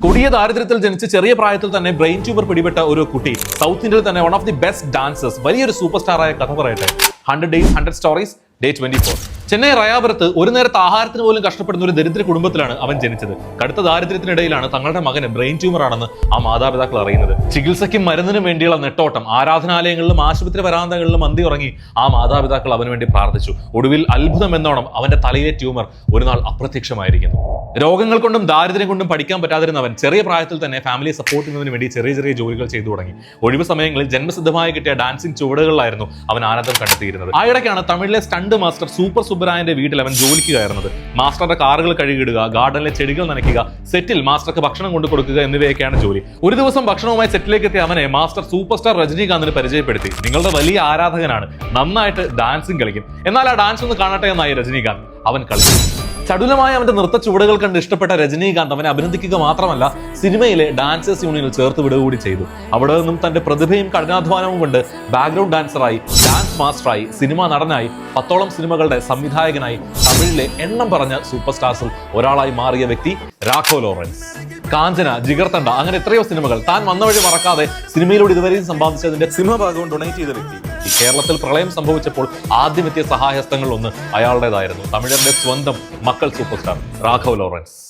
കൊടിയ ദാരിദ്ര്യത്തിൽ ജനിച്ച് ചെറിയ പ്രായത്തിൽ തന്നെ ബ്രെയിൻ ട്യൂബർ പിടിപെട്ട ഒരു കുട്ടി സൗത്ത് ഇന്ത്യയിൽ തന്നെ one of the best dancers വലിയൊരു സൂപ്പർ സ്റ്റാറായ കഥ പറയട്ടെ. Hundred days hundred stories day twenty four Chennai റയാപുരത്ത് ഒരു നേരത്തെ ആഹാരത്തിന് പോലും കഷ്ടപ്പെടുന്ന ഒരു ദരിദ്ര കുടുംബത്തിലാണ് അവൻ ജനിച്ചത്. കടുത്ത ദാരിദ്ര്യത്തിനിടയിലാണ് തങ്ങളുടെ മകന് ബ്രെയിൻ ട്യൂമർ ആണെന്ന് ആ മാതാപിതാക്കൾ അറിയുന്നത്. ചികിത്സയ്ക്കും മരുന്നിനും വേണ്ടിയുള്ള നെട്ടോട്ടം ആരാധനാലയങ്ങളിലും ആശുപത്രി വരാന്തകളിലും മന്തി ഉറങ്ങി ആ മാതാപിതാക്കൾ അവന് വേണ്ടി പ്രാർത്ഥിച്ചു. ഒടുവിൽ അത്ഭുതം എന്നോണം അവന്റെ തലയിലെ ട്യൂമർ ഒരു നാൾ അപ്രത്യക്ഷമായിരിക്കുന്നു. രോഗങ്ങൾ കൊണ്ടും ദാരിദ്ര്യം കൊണ്ടും പഠിക്കാൻ പറ്റാതിരുന്നവൻ ചെറിയ പ്രായത്തിൽ തന്നെ ഫാമിലിയെ സപ്പോർട്ട് ചെയ്യുന്നതിന് വേണ്ടി ചെറിയ ചെറിയ ജോലികൾ ചെയ്തു തുടങ്ങി. ഒഴിവ് സമയങ്ങളിൽ ജന്മസിദ്ധമായി കിട്ടിയ ഡാൻസിംഗ് ചുവടുകളിലായിരുന്നു അവൻ ആനന്ദം കണ്ടെത്തിയിരുന്നത്. ആ ഇടയ്ക്കാണ് തമിഴിലെ സ്റ്റണ്ട് മാസ്റ്റർ സൂപ്പർ സുബ്രായന്റെ വീട്ടിൽ അവൻ ജോലിക്ക് കയറുന്നത്. മാസ്റ്ററുടെ കാറുകൾ കഴുകിയിടുക ഗാർഡനിലെ ചെടികൾ നനയ്ക്കുക സെറ്റിൽ മാസ്റ്റർക്ക് ഭക്ഷണം കൊണ്ടു കൊടുക്കുക എന്നിവയൊക്കെയാണ് ജോലി. ഒരു ദിവസം ഭക്ഷണവുമായി സെറ്റിലേക്ക് എത്തിയ അവനെ മാസ്റ്റർ സൂപ്പർ സ്റ്റാർ രജനീകാന്തിന് പരിചയപ്പെടുത്തി. നിങ്ങളുടെ വലിയ ആരാധകനാണ്. നന്നായിട്ട് ഡാൻസും കളിക്കും. എന്നാൽ ആ ഡാൻസ് ഒന്ന് കാണട്ടെ എന്നായി രജനീകാന്ത്. അവൻ കളിച്ചു. ചടുലമായ അവന്റെ നൃത്ത ചുവടുകൾ കണ്ട് ഇഷ്ടപ്പെട്ട രജനീകാന്ത് അവനെ അഭിനന്ദിക്കുക മാത്രമല്ല സിനിമയിലെ ഡാൻസേഴ്സ് യൂണിയനിൽ ചേർത്ത് വിടുക കൂടി ചെയ്തു. അവിടെ നിന്നും തന്റെ പ്രതിഭയും കഠിനാധ്വാനവും കൊണ്ട് ബാക്ക്ഗ്രൗണ്ട് ഡാൻസറായി ഡാൻസ് മാസ്റ്ററായി സിനിമാ നടനായി പത്തോളം സിനിമകളുടെ സംവിധായകനായി തമിഴിലെ എണ്ണം പറഞ്ഞ സൂപ്പർ സ്റ്റാർസിൽ ഒരാളായി മാറിയ വ്യക്തി രാഘോ ലോറൻസ്. കാഞ്ചന ജിഗർത്തണ്ട അങ്ങനെ എത്രയോ സിനിമകൾ താൻ വന്ന വഴി മറക്കാതെ സിനിമയിലൂടെ ഇതുവരെയും സമ്പാദിച്ചതിന്റെ സിനിമ ഭാഗവും ഡൊണേറ്റ് ചെയ്ത വ്യക്തി. ഈ കേരളത്തിൽ പ്രളയം സംഭവിച്ചപ്പോൾ ആദ്യമെത്തിയ സഹായഹസ്തങ്ങളിലൊന്ന് അയാളുടേതായിരുന്നു. തമിഴരുടെ സ്വന്തം മക്കൾ സൂപ്പർ സ്റ്റാർ രാഘവ് ലോറൻസ്.